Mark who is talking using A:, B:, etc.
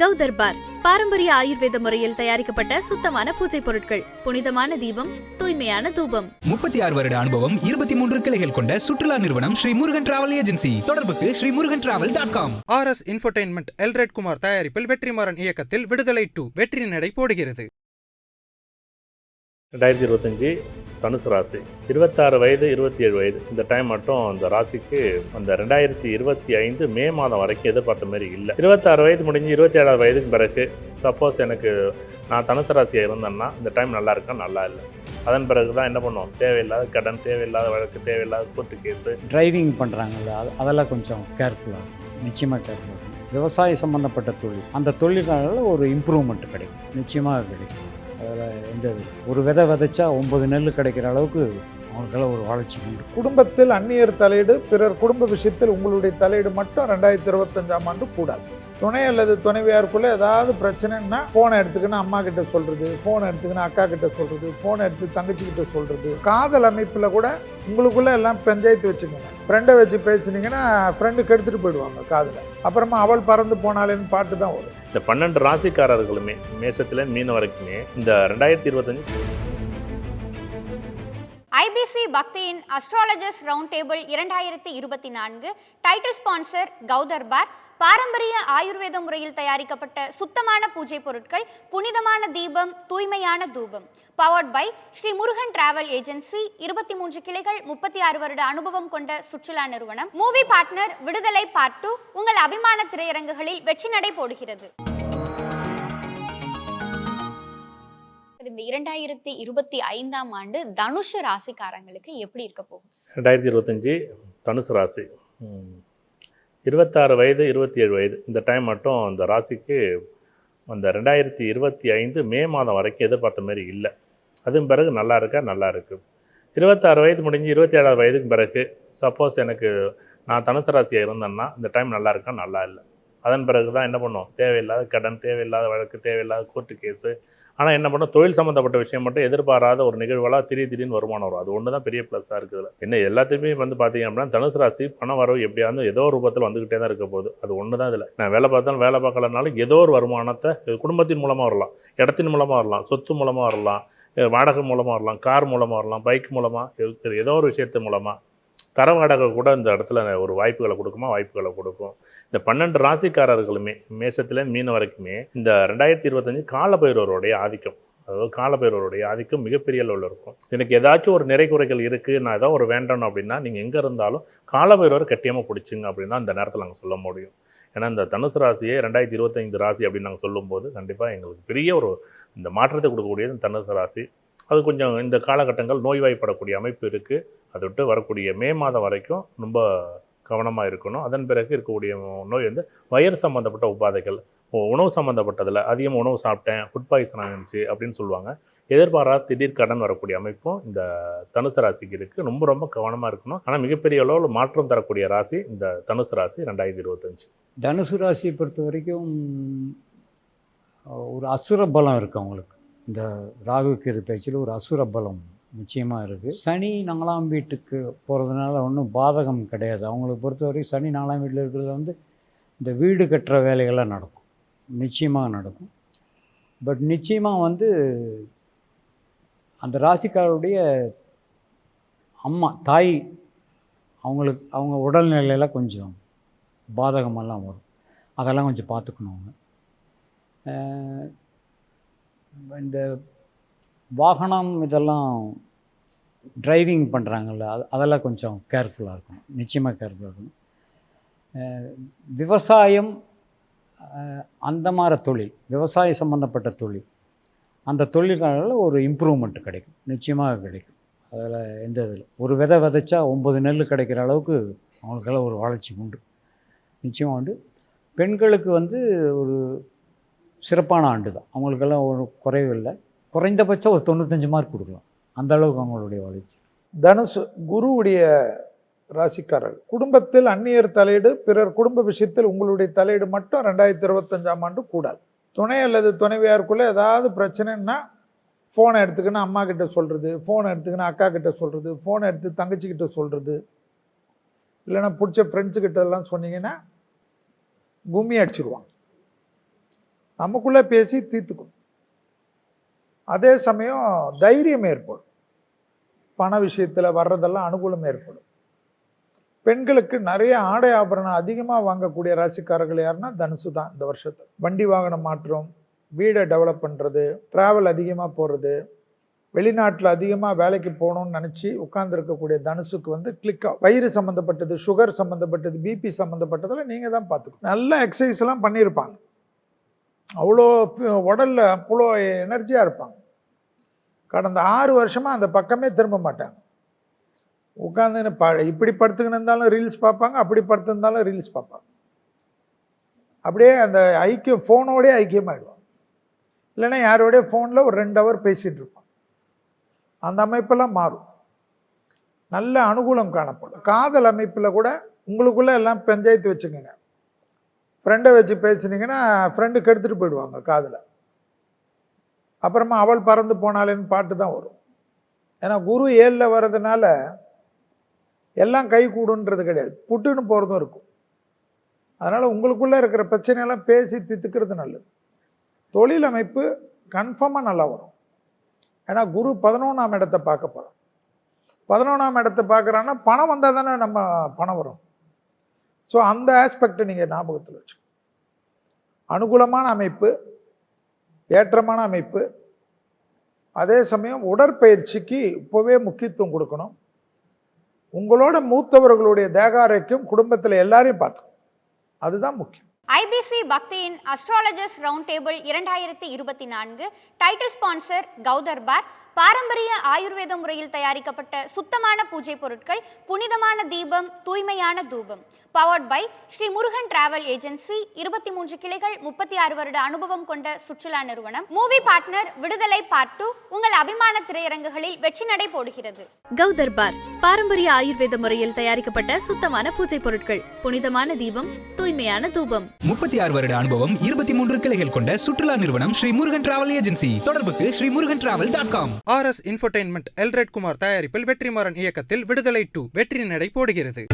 A: கௌதர்பார் பாரம்பரிய ஆயுர்வேத முறையில் தயாரிக்கப்பட்ட சுத்தமான பூஜை பொருட்கள். புனிதமான தீபம் தூய்மையான தூபம்.
B: முப்பத்தி ஆறு வருட அனுபவம் இருபத்தி மூன்று கிளைகள் கொண்ட சுற்றுலா நிறுவனம் ஸ்ரீ முருகன் டிராவல் ஏஜென்சி. தொடர்புக்கு Shri Murugan travel dot com.
C: R S infotainment Elred Kumar தயாரிப்பில் வெற்றிமாறன் இயக்கத்தில் விடுதலை டூ வெற்றி நடை போடுகிறது.
D: ரெண்டாயிரத்தி இருபத்தஞ்சி தனுசு ராசி. இருபத்தாறு வயது இருபத்தி ஏழு வயது. இந்த டைம் மட்டும் அந்த ராசிக்கு அந்த ரெண்டாயிரத்தி இருபத்தி ஐந்து மே மாதம் வரைக்கும் எதிர்பார்த்த மாதிரி இல்லை. இருபத்தாறு வயது முடிஞ்சு இருபத்தி ஏழாவது வயதுக்கு பிறகு சப்போஸ் எனக்கு நான் தனுசு ராசியாக இருந்தேன்னா இந்த டைம் நல்லா இருக்கா? நல்லா இல்லை. அதன் பிறகு தான் என்ன பண்ணுவோம்? தேவையில்லாத கடன் தேவையில்லாத வழக்கு தேவையில்லாத கோர்ட்டு கேஸு
E: டிரைவிங் பண்ணுறாங்கல்ல அது அதெல்லாம் கொஞ்சம் கேர்ஃபுல்லாக நிச்சயமாக கேர்ஃபுல்லாக விவசாய சம்மந்தப்பட்ட தொழில் அந்த தொழிலாளர்கள் ஒரு இம்ப்ரூவ்மெண்ட் கிடைக்கும். நிச்சயமாக கிடைக்கும். அதில் எந்த ஒரு விதை விதைச்சா ஒம்பது நெல் கிடைக்கிற அளவுக்கு அவங்களுக்கெல்லாம் ஒரு வளர்ச்சி உண்டு.
F: குடும்பத்தில் அந்நியர் தலையீடு பிறர் குடும்ப விஷயத்தில் உங்களுடைய தலையீடு மட்டும் ரெண்டாயிரத்தி இருபத்தஞ்சாம் ஆண்டு கூடாது. துணை அல்லது துணைவியாருக்குள்ள ஏதாவது பிரச்சனைன்னா ஃபோனை எடுத்துக்கின்னு அம்மா கிட்ட சொல்றது ஃபோனை எடுத்துக்கின்னு அக்கா கிட்ட சொல்றது ஃபோனை எடுத்து தங்கச்சி கிட்ட சொல்றது. காதல் அமைப்பில் கூட உங்களுக்குள்ள எல்லாம் பஞ்சாயத்து வச்சுக்கோங்க. ஃப்ரெண்டை வச்சு பேசுனீங்கன்னா ஃப்ரெண்டு கெடுத்துட்டு போயிடுவாங்க காதில். அப்புறமா அவள் பறந்து போனாலேன்னு பாட்டு தான் வரும்.
D: இந்த பன்னெண்டு ராசிக்காரர்களுமே மேசத்தில் மீன வரைக்குமே இந்த ரெண்டாயிரத்தி இருபத்தஞ்சு
G: ஐபிசி பக்தியின் அஸ்ட்ராலஜர்ஸ் ரவுண்ட் டேபிள் இரண்டாயிரத்தி இருபத்தி நான்கு. டைட்டில் ஸ்பான்சர் கௌதர்பார் பாரம்பரிய ஆயுர்வேத முறையில் தயாரிக்கப்பட்ட சுத்தமான பூஜை பொருட்கள் புனிதமான தீபம் தூய்மையான தூபம். Powered by Shri Murugan travel agency இருபத்தி மூன்று கிளைகள் முப்பத்தி ஆறு வருட அனுபவம் கொண்ட சுற்றுலா நிறுவனம். Movie partner Viduthalai part two உங்கள் அபிமான திரையரங்குகளில் வெற்றி நடை போடுகிறது. இந்த இரண்டாயிரத்தி இருபத்தி ஐந்தாம் ஆண்டு தனுஷு ராசிக்காரங்களுக்கு எப்படி இருக்க போகும்
D: ரெண்டாயிரத்தி இருபத்தஞ்சி தனுசு ராசி. இருபத்தாறு வயது இருபத்தி ஏழு வயது. இந்த டைம் மட்டும் அந்த ராசிக்கு அந்த ரெண்டாயிரத்தி இருபத்தி ஐந்து மே மாதம் வரைக்கும் எதிர்பார்த்த மாதிரி இல்லை. அதுவும் பிறகு நல்லா இருக்கா? நல்லா இருக்கு. இருபத்தாறு வயது முடிஞ்சு இருபத்தி ஏழாவது வயதுக்கு பிறகு சப்போஸ் எனக்கு நான் தனுசு ராசியாக இருந்தேன்னா இந்த டைம் நல்லா இருக்கா? நல்லா இல்லை. அதன் பிறகு தான் என்ன பண்ணுவோம்? தேவையில்லாத கடன் தேவையில்லாத வழக்கு தேவையில்லாத கோர்ட்டு கேஸு ஆனால் என்ன பண்ணோம் தொழில் சம்மந்தப்பட்ட விஷயம் மட்டும் எதிர்பாராத ஒரு நிகழ்வுகளாக திடீர் திடீர்னு வருமானம் வரும். அது ஒன்று தான் பெரிய ப்ளஸ்ஸாக இருக்குது. என்ன எல்லாத்தையுமே வந்து பார்த்தீங்க அப்படின்னா தனுசு ராசி பண வரவு எப்படியாவது ஏதோ ஒரு ரூபத்தில் வந்துக்கிட்டே தான் இருக்க போகுது. அது ஒன்று தான் இதில். நான் வேலை பார்த்தாலும் வேலை பார்க்கலனாலும் ஏதோ ஒரு வருமானத்தை குடும்பத்தின் மூலமாக வரலாம். இடத்தின் மூலமாக வரலாம். சொத்து மூலமாக வரலாம். வாடகை மூலமாக வரலாம். கார் மூலமாக வரலாம். பைக் மூலமாக சரி ஏதோ ஒரு விஷயத்து மூலமாக தர வாடகை கூட இந்த இடத்துல ஒரு வாய்ப்புகளை கொடுக்குமா? வாய்ப்புகளை கொடுக்கும். இந்த பன்னெண்டு ராசிக்காரர்களுமே மேசத்தில் மீன வரைக்குமே இந்த ரெண்டாயிரத்தி இருபத்தஞ்சு காலபைரவருடைய ஆதிக்கம். அதாவது காலபைரவருடைய ஆதிக்கம் மிகப்பெரிய அளவில் இருக்கும். எனக்கு ஏதாச்சும் ஒரு நிறை குறைகள் இருக்குது நான் ஏதாவது ஒரு வேண்டணும் அப்படின்னா நீங்கள் எங்கே இருந்தாலும் காலபைரவர் கட்டியமாக பிடிச்சிங்க அப்படின்னா அந்த நேரத்தில் நாங்கள் சொல்ல முடியும். ஏன்னா இந்த தனுசு ராசியே ரெண்டாயிரத்தி இருபத்தைந்து ராசி அப்படின்னு நாங்கள் சொல்லும்போது கண்டிப்பாக எங்களுக்கு பெரிய ஒரு இந்த மாற்றத்தை கொடுக்கக்கூடியது தனுசு ராசி. அது கொஞ்சம் இந்த காலகட்டங்கள் நோய்வாய்ப்படக்கூடிய அமைப்பு இருக்குது அதை விட்டு வரக்கூடிய மே மாதம் வரைக்கும் ரொம்ப கவனமாக இருக்கணும். அதன் பிறகு இருக்கக்கூடிய நோய் வந்து வயிறு சம்மந்தப்பட்ட உபாதைகள் உணவு சம்மந்தப்பட்டதில் அதிகமாக உணவு சாப்பிட்டேன் ஃபுட் பாய்சன் ஆகிருந்துச்சு அப்படின்னு சொல்லுவாங்க. எதிர்பாராத திடீர் கடன் வரக்கூடிய அமைப்பும் இந்த தனுசு ராசிக்கு இருக்குது ரொம்ப ரொம்ப கவனமாக இருக்கணும். ஆனால் மிகப்பெரிய அளவில் மாற்றம் தரக்கூடிய ராசி இந்த தனுசு ராசி ரெண்டாயிரத்தி இருபத்தஞ்சு.
E: தனுசு ராசியை பொறுத்த வரைக்கும் ஒரு அசுர பலம் இருக்குது அவங்களுக்கு. இந்த ராகு பேச்சில் ஒரு அசுர பலம் நிச்சயமாக இருக்குது சனி நாலாம் வீட்டுக்கு போகிறதுனால ஒன்றும் பாதகம் கிடையாது. அவங்களை பொறுத்தவரைக்கும் சனி நாலாம் வீட்டில் இருக்கிறது வந்து இந்த வீடு கட்டுற வேலைகள்லாம் நடக்கும். நிச்சயமாக நடக்கும். பட் நிச்சயமாக வந்து அந்த ராசிக்காரருடைய அம்மா தாய் அவங்களுக்கு அவங்க உடல்நிலையில கொஞ்சம் பாதகமெல்லாம் வரும். அதெல்லாம் கொஞ்சம் பார்த்துக்கணும் அவங்க. இந்த வாகனம் இதெல்லாம் டிரைவிங் பண்ணுறாங்கல்ல அது அதெல்லாம் கொஞ்சம் கேர்ஃபுல்லாக இருக்கணும். நிச்சயமாக கேர்ஃபுல்லாக இருக்கணும். விவசாயம் அந்த மாதிரி தொழில் விவசாயம் சம்மந்தப்பட்ட தொழில் அந்த தொழில்களால் ஒரு இம்ப்ரூவ்மெண்ட் கிடைக்கும். நிச்சயமாக கிடைக்கும். அதில் எந்த இதில். ஒரு விதை விதைச்சா ஒம்பது நெல் கிடைக்கிற அளவுக்கு அவங்களுக்கெல்லாம் ஒரு வளர்ச்சி உண்டு. நிச்சயமாக உண்டு. பெண்களுக்கு வந்து ஒரு சிறப்பான ஆண்டு தான். அவங்களுக்கெல்லாம் ஒரு குறைவு இல்லை. குறைந்தபட்சம் ஒரு தொண்ணூத்தஞ்சு மார்க் கொடுக்கலாம். அந்த அளவுக்கு அவங்களுடைய வளர்ச்சி.
F: தனுசு குருவுடைய ராசிக்காரர் குடும்பத்தில் அந்நியர் தலையீடு பிறர் குடும்ப விஷயத்தில் உங்களுடைய தலையீடு மட்டும் ரெண்டாயிரத்தி இருபத்தஞ்சாம் ஆண்டு கூடாது. துணை அல்லது துணைவியாருக்குள்ளே ஏதாவது பிரச்சனைன்னா ஃபோனை எடுத்துக்கினா அம்மா கிட்ட சொல்கிறது ஃபோனை எடுத்துக்கினா அக்கா கிட்ட சொல்கிறது ஃபோனை எடுத்து தங்கச்சிக்கிட்ட சொல்கிறது இல்லைன்னா பிடிச்ச ஃப்ரெண்ட்ஸுக்கிட்ட எல்லாம் சொன்னீங்கன்னா கும்மி அடிச்சிருவாங்க. நமக்குள்ளே பேசி தீர்த்துக்கணும். அதே சமயம் தைரியம் ஏற்படும். பண விஷயத்தில் வர்றதெல்லாம் அனுகூலம் ஏற்படும். பெண்களுக்கு நிறைய ஆடை ஆபரணம் அதிகமாக வாங்கக்கூடிய ராசிக்காரர்கள் யாருன்னா தனுசு தான் இந்த வருஷத்தில். வண்டி வாகனம் மாற்றம் வீடை டெவலப் பண்ணுறது ட்ராவல் அதிகமாக போகிறது வெளிநாட்டில் அதிகமாக வேலைக்கு போகணும்னு நினச்சி உட்காந்துருக்கக்கூடிய தனுசுக்கு வந்து கிளிக்காக வயிறு சம்மந்தப்பட்டது சுகர் சம்மந்தப்பட்டது பிபி சம்மந்தப்பட்டதெல்லாம் நீங்கள் தான் பார்த்துக்கணும். நல்ல எக்ஸசைஸ்லாம் பண்ணியிருப்பாங்க. அவ்வளோ உடலில் அவ்வளோ எனர்ஜியாக இருப்பாங்க. கடந்த ஆறு வருஷமாக அந்த பக்கமே திரும்ப மாட்டாங்க. உட்காந்து ப இப்படி படுத்துக்கின்னு இருந்தாலும் ரீல்ஸ் பார்ப்பாங்க அப்படி படுத்துருந்தாலும் ரீல்ஸ் பார்ப்பாங்க. அப்படியே அந்த ஐக்கியம் ஃபோனோடய ஐக்கியமாகிடுவாங்க இல்லைன்னா யாரோடைய ஃபோனில் ஒரு ரெண்டு ஹவர் பேசிகிட்டு இருப்பாங்க. அந்த அமைப்பெல்லாம் மாறும். நல்ல அனுகூலம் காணப்படும். காதல் அமைப்பில் கூட உங்களுக்குள்ளே எல்லாம் பஞ்சாயத்து வச்சுக்கோங்க. ஃப்ரெண்டை வச்சு பேசுனீங்கன்னா ஃப்ரெண்டு கெடுத்துட்டு போயிடுவாங்க காதில். அப்புறமா அவள் பறந்து போனாலேன்னு பாட்டு தான் வரும். ஏன்னா குரு ஏழில் வர்றதுனால எல்லாம் கை கூடுன்றது கிடையாது. புட்டுன்னு போகிறதும் இருக்கும். அதனால் உங்களுக்குள்ளே இருக்கிற பிரச்சனையெல்லாம் பேசி தித்துக்கிறது நல்லது. தொழில் அமைப்பு கன்ஃபார்மாக நல்லா வரும். ஏன்னா குரு பதினொன்றாம் இடத்தை பார்க்க போகிறோம் பதினொன்றாம் இடத்தை பார்க்குறான்னா பணம் வந்தால் தானே நம்ம பணம் வரும். ஸோ அந்த ஆஸ்பெக்டை நீங்கள் ஞாபகத்தில் வச்சு அனுகூலமான அமைப்பு ஏற்றமான அமைப்பு அதே சமயம் உடற்பயிற்சிக்கு இப்போவே முக்கியத்துவம் கொடுக்கணும். உங்களோட மூத்தவர்களுடைய தேகாரைக்கும் குடும்பத்தில் எல்லாரையும் பார்த்துக்கணும். அதுதான் முக்கியம்.
G: ஐபிசி பக்தியின் அஸ்ட்ராலஜர்ஸ் ரவுண்ட் டேபிள் இரண்டாயிரத்தி இருபத்தி நான்கு. டைட்டில் ஸ்பான்சர் கௌதர்பார் பாரம்பரிய ஆயுர்வேத முறையில் தயாரிக்கப்பட்ட சுத்தமான பூஜை பொருட்கள் புனிதமான தீபம் தூய்மையான தூபம். Powered by Shri Murugan travel agency இருபத்தி மூன்று கிளைகள் முப்பத்தி ஆறு வருட அனுபவம் கொண்ட சுற்றுலா நிறுவனம். Movie partner Viduthalai part two உங்கள் அபிமான திரையரங்குகளில் வெற்றி நடை போடுகிறது.
A: கௌதர்பார் பாரம்பரிய ஆயுர்வேத முறையில் தயாரிக்கப்பட்ட சுத்தமான பூஜை பொருட்கள் புனிதமான தீபம் தூய்மையான தூபம்.
B: முப்பத்தி ஆறு வருட அனுபவம் இருபத்தி மூன்று கிளைகள் கொண்ட சுற்றுலா நிறுவனம் ஸ்ரீ முருகன் டிராவல் ஏஜென்சி தொடர்புக்கு Shri Murugan travel dot com
C: R S infotainment Elred Kumar தயாரிப்பில் வெற்றிமாறன் இயக்கத்தில் விடுதலை டூ வெற்றி நடை போடுகிறது.